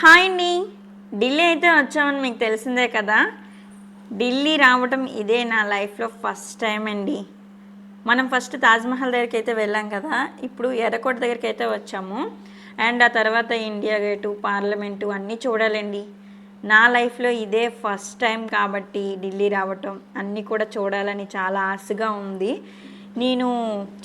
Hi అండి. ఢిల్లీ అయితే వచ్చామని మీకు తెలిసిందే కదా? ఢిల్లీ రావటం ఇదే నా లైఫ్లో ఫస్ట్ టైం అండి. మనం ఫస్ట్ తాజ్మహల్ దగ్గరికి అయితే వెళ్ళాం కదా? ఇప్పుడు ఎర్రకోట దగ్గరికి అయితే వచ్చాము. అండ్ ఆ తర్వాత ఇండియా గేటు పార్లమెంటు అన్నీ చూడాలండి. నా లైఫ్లో ఇదే ఫస్ట్ టైం కాబట్టి ఢిల్లీ రావటం అన్నీ కూడా చూడాలని చాలా ఆశగా ఉంది. నేను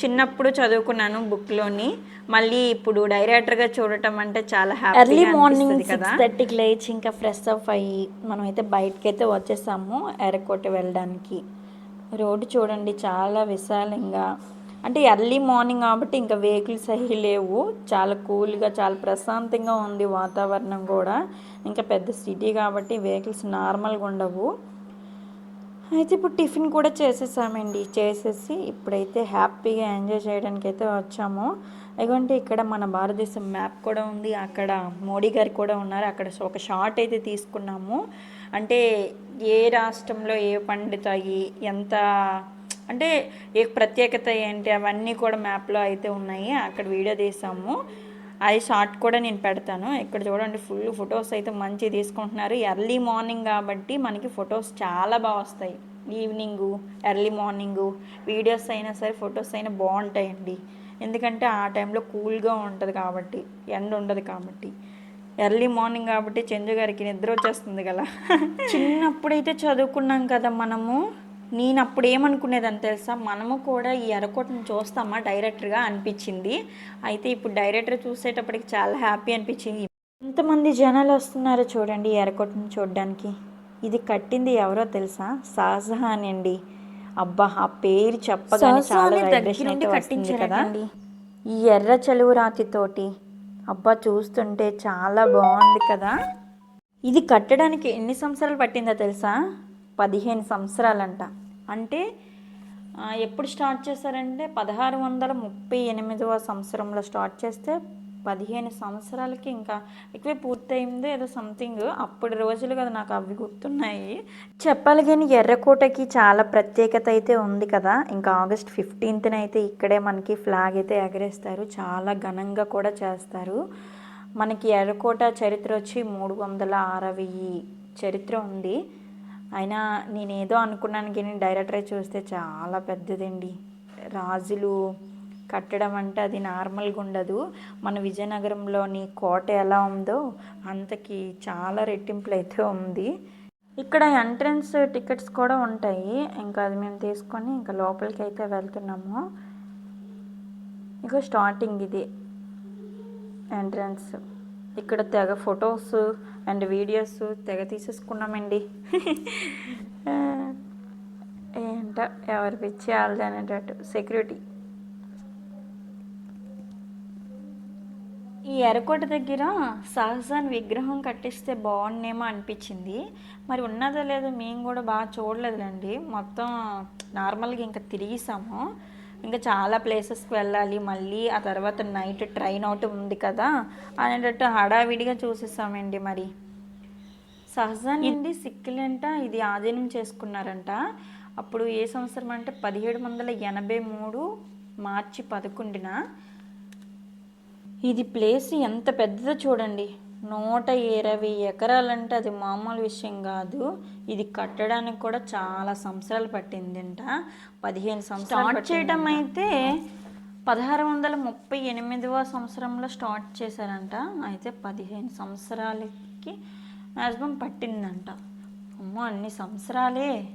చిన్నప్పుడు చదువుకున్నాను బుక్లోని. మళ్ళీ ఇప్పుడు డైరెక్టర్గా చూడటం అంటే చాలా ఎర్లీ హ్యాపీ మార్నింగ్ కదా. సిక్స్ థర్టీకి లేచి ఇంకా ఫ్రెష్ అప్ అయ్యి మనం అయితే బయటకి అయితే వచ్చేసాము ఎర్రకోట వెళ్ళడానికి. రోడ్డు చూడండి చాలా విశాలంగా. అంటే ఎర్లీ మార్నింగ్ కాబట్టి ఇంకా వెహికల్స్ అవి లేవు. చాలా కూల్గా చాలా ప్రశాంతంగా ఉంది వాతావరణం కూడా. ఇంకా పెద్ద సిటీ కాబట్టి వెహికల్స్ నార్మల్గా ఉండవు. అయితే ఇప్పుడు టిఫిన్ కూడా చేసేసామండి. చేసేసి ఇప్పుడైతే హ్యాపీగా ఎంజాయ్ చేయడానికి అయితే వచ్చాము. ఎందుకంటే ఇక్కడ మన భారతదేశం మ్యాప్ కూడా ఉంది. అక్కడ మోడీ గారు కూడా ఉన్నారు. అక్కడ ఒక షార్ట్ అయితే తీసుకున్నాము. అంటే ఏ రాష్ట్రంలో ఏ పండుతాయి ఎంత అంటే ఏ ప్రత్యేకత ఏంటి అవన్నీ కూడా మ్యాప్లో అయితే ఉన్నాయి. అక్కడ వీడియో తీసాము. అది షార్ట్ కూడా నేను పెడతాను. ఇక్కడ చూడండి ఫుల్ ఫొటోస్ అయితే మంచి తీసుకుంటున్నారు. ఎర్లీ మార్నింగ్ కాబట్టి మనకి ఫొటోస్ చాలా బాగా వస్తాయి. ఈవినింగు ఎర్లీ మార్నింగు వీడియోస్ అయినా సరే ఫొటోస్ అయినా బాగుంటాయండి. ఎందుకంటే ఆ టైంలో కూల్గా ఉంటుంది కాబట్టి ఎండ ఉండదు కాబట్టి. ఎర్లీ మార్నింగ్ కాబట్టి చందు గారికి నిద్ర వచ్చేస్తుంది కదా. చిన్నప్పుడైతే చదువుకున్నాం కదా మనము. నేను అప్పుడు ఏమనుకునేదని తెలుసా? మనము కూడా ఈ ఎరకోటను చూస్తామా డైరెక్టర్గా అనిపించింది. అయితే ఇప్పుడు డైరెక్టర్ చూసేటప్పటికి చాలా హ్యాపీ అనిపించింది. ఎంతమంది జనాలు వస్తున్నారో చూడండి ఈ చూడడానికి. ఇది కట్టింది ఎవరో తెలుసా? షాజహాన్ అండి అబ్బా ఆ పేరు చెప్పగానే చాలా వైబ్రేషన్ అయితే దగ్గరుండి వస్తుంది కదా. ఈ ఎర్ర చలువు రాతితోటి. అబ్బా చూస్తుంటే చాలా బాగుంది కదా. ఇది కట్టడానికి ఎన్ని సంవత్సరాలు పట్టిందో తెలుసా? పదిహేను సంవత్సరాలంట. అంటే ఎప్పుడు స్టార్ట్ చేశారంటే పదహారు వందల ముప్పై ఎనిమిదవ సంవత్సరంలో స్టార్ట్ చేస్తే పదిహేను సంవత్సరాలకి ఇంకా ఎక్కువ పూర్తయిందో ఏదో సంథింగ్ అప్పటి రోజులు కదా నాకు అవి గుర్తున్నాయి. చెప్పాలి కానీ ఎర్రకోటకి చాలా ప్రత్యేకత అయితే ఉంది కదా. ఇంకా ఆగస్ట్ ఫిఫ్టీన్త్న అయితే ఇక్కడే మనకి ఫ్లాగ్ అయితే ఎగరేస్తారు. చాలా ఘనంగా కూడా చేస్తారు. మనకి ఎర్రకోట చరిత్ర వచ్చి మూడు వందల అరవై చరిత్ర ఉంది. అయినా నేనేదో అనుకున్నాను కానీ డైరెక్టరే చూస్తే చాలా పెద్దదండి. రాజులు కట్టడం అంటే అది నార్మల్గా ఉండదు. మన విజయనగరంలోని కోట ఎలా ఉందో అంతకి చాలా రెట్టింపులు అయితే ఉంది. ఇక్కడ ఎంట్రన్స్ టికెట్స్ కూడా ఉంటాయి. ఇంకా అది మేము తీసుకొని ఇంకా లోపలికి అయితే వెళ్తున్నాము. ఇక స్టార్టింగ్ ఇది ఎంట్రన్స్. ఇక్కడ తెగ ఫొటోస్ అండ్ వీడియోస్ తెగ తీసేసుకున్నామండి. ఏంట ఎవరి పిచ్చి వాళ్ళది అనేటట్టు. సెక్యూరిటీ ఈ ఎర్రకోట దగ్గర సహజాన్ విగ్రహం కట్టిస్తే బాగుండేమో అనిపించింది. మరి ఉన్నదో లేదో మేము కూడా బాగా చూడలేదులేండి. మొత్తం నార్మల్గా ఇంకా తిరిగిసాము. ఇంకా చాలా ప్లేసెస్కి వెళ్ళాలి. మళ్ళీ ఆ తర్వాత నైట్ ట్రైన్ అవుట్ ఉంది కదా అనేటట్టు హడావిడిగా చూసేసామండి మరి. సహజాన్ నుండి సిక్కులంట ఇది ఆధీనం చేసుకున్నారంట. అప్పుడు ఏ సంవత్సరం అంటే పదిహేడు వందల ఎనభై మూడు మార్చి పదకొండున ఇది ప్లేస్ ఎంత పెద్దదో చూడండి. నూట ఇరవై ఎకరాలంటే అది మామూలు విషయం కాదు. ఇది కట్టడానికి కూడా చాలా సంవత్సరాలు పట్టిందంట. పదిహేను సంవత్సరాలు స్టార్ట్ చేయడం అయితే పదహారు వందల ముప్పై ఎనిమిదవ సంవత్సరంలో స్టార్ట్ చేశారంట. అయితే పదిహేను సంవత్సరాలకి మ్యాక్సిమం పట్టిందంట. అమ్మో అన్ని సంవత్సరాలే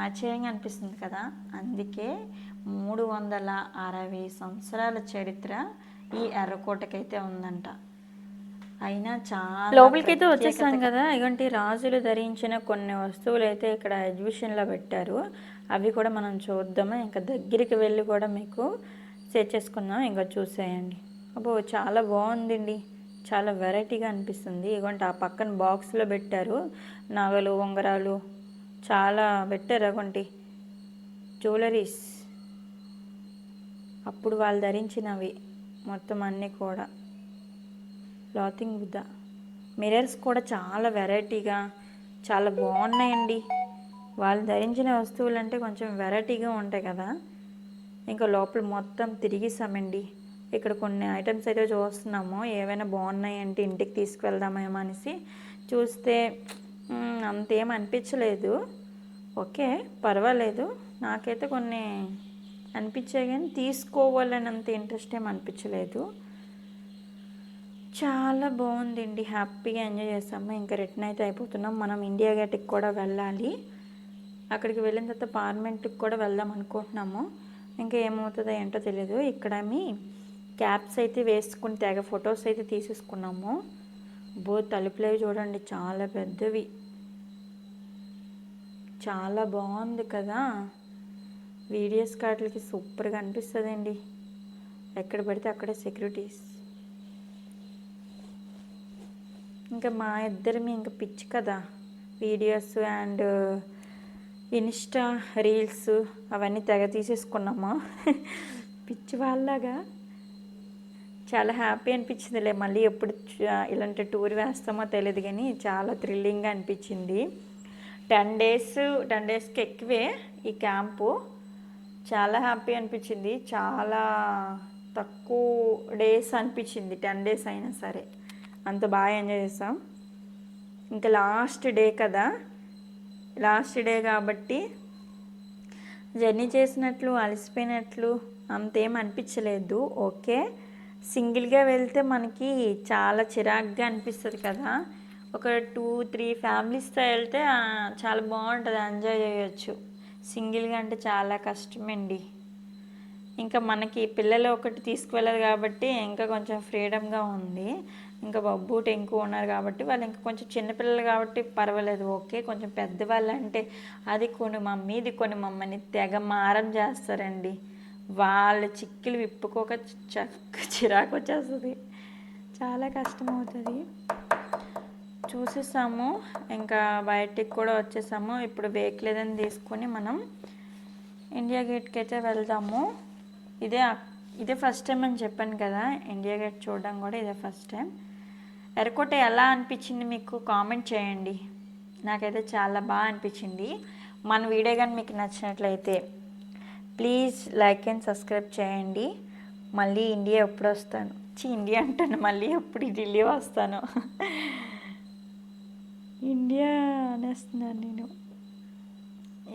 ఆశ్చర్యంగా అనిపిస్తుంది కదా. అందుకే మూడు వందల అరవై సంవత్సరాల చరిత్ర ఈ ఎర్రకోటకైతే ఉందంట. అయినా చాలా లోపలికైతే వచ్చేసాం కదా ఇలాంటి రాజులు ధరించిన కొన్ని వస్తువులు అయితే ఇక్కడ ఎగ్జిబిషన్లో పెట్టారు. అవి కూడా మనం చూద్దాము? ఇంకా దగ్గరికి వెళ్ళి కూడా మీకు సెట్ చేసుకుందాం ఇంకా చూసేయండి. అబ్బో చాలా బాగుందండి. చాలా వెరైటీగా అనిపిస్తుంది. ఇగోండి ఆ పక్కన బాక్స్లో పెట్టారు. నగలు ఉంగరాలు చాలా పెట్టారు అగోంటి. జ్యువెలరీస్. అప్పుడు వాళ్ళు ధరించినవి. మొత్తం అన్నీ కూడా. క్లాతింగ్ బుద్ధ మిరర్స్ కూడా చాలా వెరైటీగా చాలా బాగున్నాయండి. వాళ్ళు ధరించిన వస్తువులు అంటే కొంచెం వెరైటీగా ఉంటాయి కదా. ఇంకా లోపల మొత్తం తిరిగిసామండి ఇక్కడ కొన్ని ఐటమ్స్ అయితే చూస్తున్నాము. ఏవైనా బాగున్నాయంటే ఇంటికి తీసుకువెళ్దామేమో అనేసి చూస్తే అంతేం అనిపించలేదు. ఓకే పర్వాలేదు. నాకైతే కొన్ని అనిపించాయి కానీ తీసుకోవాలనంత ఇంట్రెస్ట్ ఏం అనిపించలేదు. చాలా బాగుందండి. హ్యాపీగా ఎంజాయ్ చేస్తాము ఇంకా రిటర్న్ అయితే అయిపోతున్నాం. మనం ఇండియా గేట్కి కూడా వెళ్ళాలి. అక్కడికి వెళ్ళిన తర్వాత పార్లమెంట్కి కూడా వెళ్దాం అనుకుంటున్నాము. ఇంకా ఏమవుతుందో ఏంటో తెలియదు ఇక్కడ మీ క్యాప్స్ అయితే వేసుకుని తెగ ఫొటోస్ అయితే తీసేసుకున్నాము. బో తలుపులేవి చూడండి. చాలా పెద్దవి. చాలా బాగుంది కదా. వీడియోస్ కార్డులకి సూపర్గా అనిపిస్తుందండి. ఎక్కడ పడితే అక్కడే సెక్యూరిటీస్. ఇంకా మా ఇద్దరిమి ఇంకా పిచ్చి కదా. వీడియోస్ అండ్ ఇన్స్టా రీల్స్ అవన్నీ తెగ తీసేసుకున్నాము. పిచ్చి వాళ్ళలాగా. చాలా హ్యాపీ అనిపించిందిలే. మళ్ళీ ఎప్పుడు ఇలాంటి టూర్ వేస్తామో తెలియదు కానీ చాలా థ్రిల్లింగ్గా అనిపించింది. టెన్ డేస్ టెన్ డేస్కి ఎక్కువే ఈ క్యాంపు. చాలా హ్యాపీ అనిపించింది. చాలా తక్కువ డేస్ అనిపించింది. టెన్ డేస్ అయినా సరే. అంత బాగా ఎంజాయ్ చేసాం. ఇంకా లాస్ట్ డే కదా. లాస్ట్ డే కాబట్టి జర్నీ చేసినట్లు అలసిపోయినట్లు అంతేం అనిపించలేదు. ఓకే. సింగిల్గా వెళ్తే మనకి చాలా చిరాగ్గా అనిపిస్తుంది కదా. ఒక టూ త్రీ ఫ్యామిలీస్తో వెళ్తే చాలా బాగుంటుంది. ఎంజాయ్ చేయొచ్చు. సింగిల్గా అంటే చాలా కష్టమండి. ఇంకా మనకి పిల్లలు ఒకటి తీసుకువెళ్ళదు కాబట్టి ఇంకా కొంచెం ఫ్రీడమ్గా ఉంది. ఇంకా బబ్బు టెంకు ఉన్నారు కాబట్టి వాళ్ళు ఇంకా కొంచెం చిన్నపిల్లలు కాబట్టి పర్వాలేదు ఓకే. కొంచెం పెద్దవాళ్ళు అంటే అది కొన్ని మమ్మీ ఇది కొన్ని మమ్మని తెగ మారం చేస్తారండి. వాళ్ళ చిక్కులు విప్పుకోక చక్క చిరాకు వచ్చేస్తుంది. చాలా కష్టం అవుతుంది చూసేసాము. ఇంకా బయటికి కూడా వచ్చేసాము. ఇప్పుడు వెహికల్ లేదని తీసుకొని మనం ఇండియా గేట్కి అయితే వెళ్దాము. ఇదే ఇదే ఫస్ట్ టైం అని చెప్పాను కదా ఇండియా గేట్ చూడడం కూడా ఇదే ఫస్ట్ టైం ఎరకోట ఎలా అనిపించింది మీకు? కామెంట్ చేయండి. నాకైతే చాలా బాగా అనిపించింది. మన వీడియో కానీ మీకు నచ్చినట్లయితే ప్లీజ్ లైక్ అండ్ సబ్స్క్రైబ్ చేయండి. మళ్ళీ ఇండియా ఎప్పుడు వస్తాను? చి ఇండియా అంటాను. మళ్ళీ ఎప్పుడు ఢిల్లీ వస్తాను? ఇండియా అనేస్తున్నాను నేను.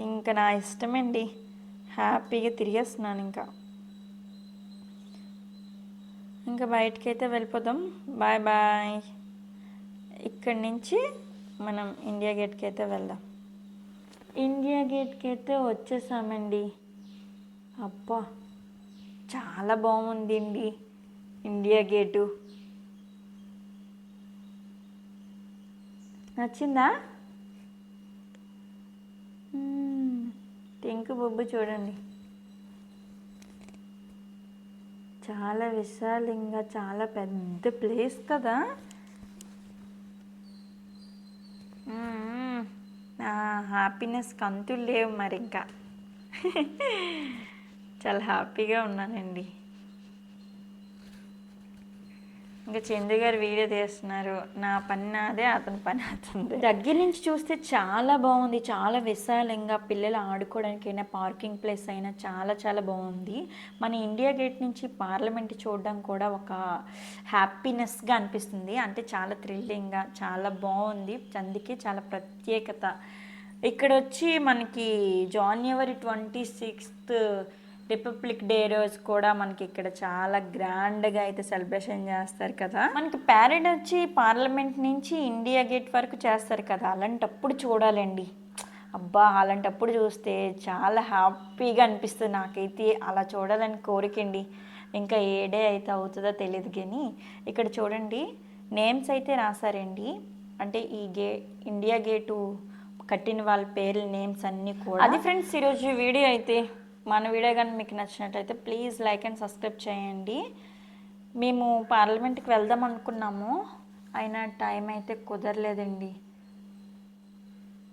ఇంకా నా ఇష్టమండి. హ్యాపీగా తిరిగేస్తున్నాను ఇంకా. ఇంకా బయటికి అయితే వెళ్ళిపోదాం. Bye bye. ఇక్కడి నుంచి మనం ఇండియా గేట్కి అయితే వెళ్దాం. ఇండియా గేట్కి అయితే వచ్చేసామండి. అబ్బా చాలా బాగుందండి ఇండియా గేటు. నచ్చిందా? టెంకు బొబ్బు చూడండి. చాలా విశాలంగా చాలా పెద్ద ప్లేస్ కదా? నా హ్యాపీనెస్ కంతులు లేవు మరి ఇంకా చాలా హ్యాపీగా ఉన్నానండి. ఇంకా చందు గారు వీడియో తీస్తున్నారు. నా పని నాదే అతని పని అవుతుంది దగ్గర నుంచి చూస్తే చాలా బాగుంది. చాలా విశాలంగా పిల్లలు ఆడుకోవడానికైనా పార్కింగ్ ప్లేస్ అయినా చాలా చాలా బాగుంది. మన ఇండియా గేట్ నుంచి పార్లమెంట్ చూడడం కూడా ఒక హ్యాపీనెస్గా అనిపిస్తుంది. అంటే చాలా థ్రిల్లింగ్గా చాలా బాగుంది. అందుకే చాలా ప్రత్యేకత. ఇక్కడ వచ్చి మనకి January twenty sixth republic day రోజు కూడా మనకి ఇక్కడ చాలా గ్రాండ్గా అయితే సెలబ్రేషన్ చేస్తారు కదా. మనకి ప్యారెడ్ వచ్చి పార్లమెంట్ నుంచి ఇండియా గేట్ వరకు చేస్తారు కదా. అలాంటప్పుడు చూడాలండి. అబ్బా అలాంటప్పుడు చూస్తే చాలా హ్యాపీగా అనిపిస్తుంది నాకైతే. అలా చూడాలని కోరికండి. ఇంకా ఏ డే అయితే అవుతుందో తెలియదు కానీ ఇక్కడ చూడండి నేమ్స్ అయితే రాశారండి. అంటే ఈ గే ఇండియా గేటు కట్టిన వాళ్ళ పేర్ల నేమ్స్ అన్నీ కూడా. అది ఫ్రెండ్స్ ఈరోజు వీడియో అయితే మన వీడియో కానీ మీకు నచ్చినట్టయితే ప్లీజ్ లైక్ అండ్ సబ్స్క్రైబ్ చేయండి. మేము పార్లమెంట్కి వెళ్దాం అనుకున్నాము. అయినా టైం అయితే కుదరలేదండి.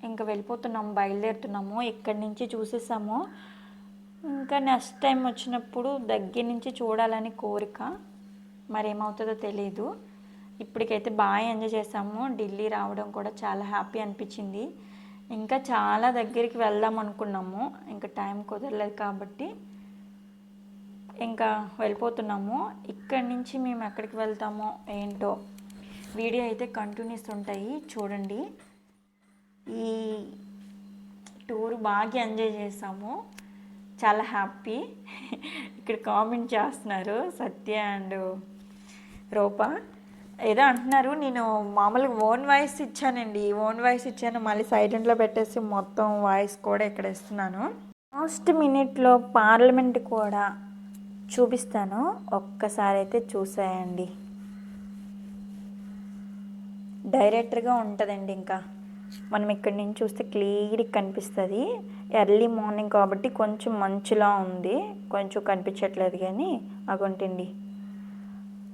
ఇంకా వెళ్ళిపోతున్నాము బయలుదేరుతున్నాము. ఇక్కడి నుంచి చూసేసాము. ఇంకా నెక్స్ట్ టైం వచ్చినప్పుడు దగ్గర నుంచి చూడాలని కోరిక. మరేమవుతుందో తెలీదు. తెలియదు ఇప్పటికైతే బాగా ఎంజాయ్ చేసాము. ఢిల్లీ రావడం కూడా చాలా హ్యాపీ అనిపించింది. ఇంకా చాలా దగ్గరికి వెళ్దాం అనుకున్నాము. ఇంకా టైం కుదరలేదు కాబట్టి ఇంకా వెళ్ళిపోతున్నాము. ఇక్కడి నుంచి మేము ఎక్కడికి వెళ్తామో ఏంటో వీడియో అయితే కంటిన్యూస్ ఉంటాయి. చూడండి. ఈ టూర్ బాగా ఎంజాయ్ చేసాము. చాలా హ్యాపీ. ఇక్కడ కామెంట్ చేస్తున్నారు సత్య అండ్ రూప. ఏదో అంటున్నారు నేను మామూలుగా ఓన్ వాయిస్ ఇచ్చానండి. ఓన్ వాయిస్ ఇచ్చాను మళ్ళీ సైలెంట్లో పెట్టేసి మొత్తం వాయిస్ కూడా ఇక్కడ ఇస్తున్నాను. లాస్ట్ మినిట్లో పార్లమెంట్ కూడా చూపిస్తాను. ఒక్కసారి అయితే చూసాయండి. డైరెక్ట్గా ఉంటుందండి ఇంకా. మనం ఇక్కడి నుంచి చూస్తే క్లియర్గా కనిపిస్తుంది. ఎర్లీ మార్నింగ్ కాబట్టి కొంచెం మంచులా ఉంది. కొంచెం కనిపించట్లేదు కానీ అగుంటండి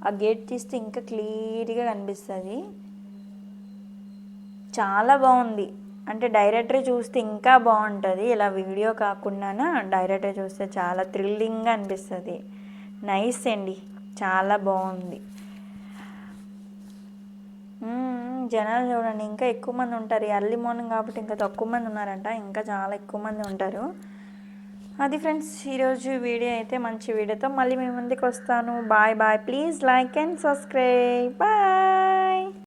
ఆ గేట్ తీస్తే ఇంకా క్లియర్గా కనిపిస్తుంది. చాలా బాగుంది. అంటే డైరెక్టర్ చూస్తే ఇంకా బాగుంటుంది. ఇలా వీడియో కాకుండా డైరెక్టర్ చూస్తే చాలా థ్రిల్లింగ్గా అనిపిస్తుంది. నైస్ అండి. చాలా బాగుంది. జనాలు చూడండి. ఇంకా ఎక్కువ మంది ఉంటారు. ఎర్లీ మార్నింగ్ కాబట్టి ఇంకా తక్కువ మంది ఉన్నారంట. ఇంకా చాలా ఎక్కువ మంది ఉంటారు. అది ఫ్రెండ్స్ ఈరోజు వీడియో అయితే మంచి వీడియోతో మళ్ళీ మీ ముందుకు వస్తాను. Bye bye. Please like and subscribe. Bye.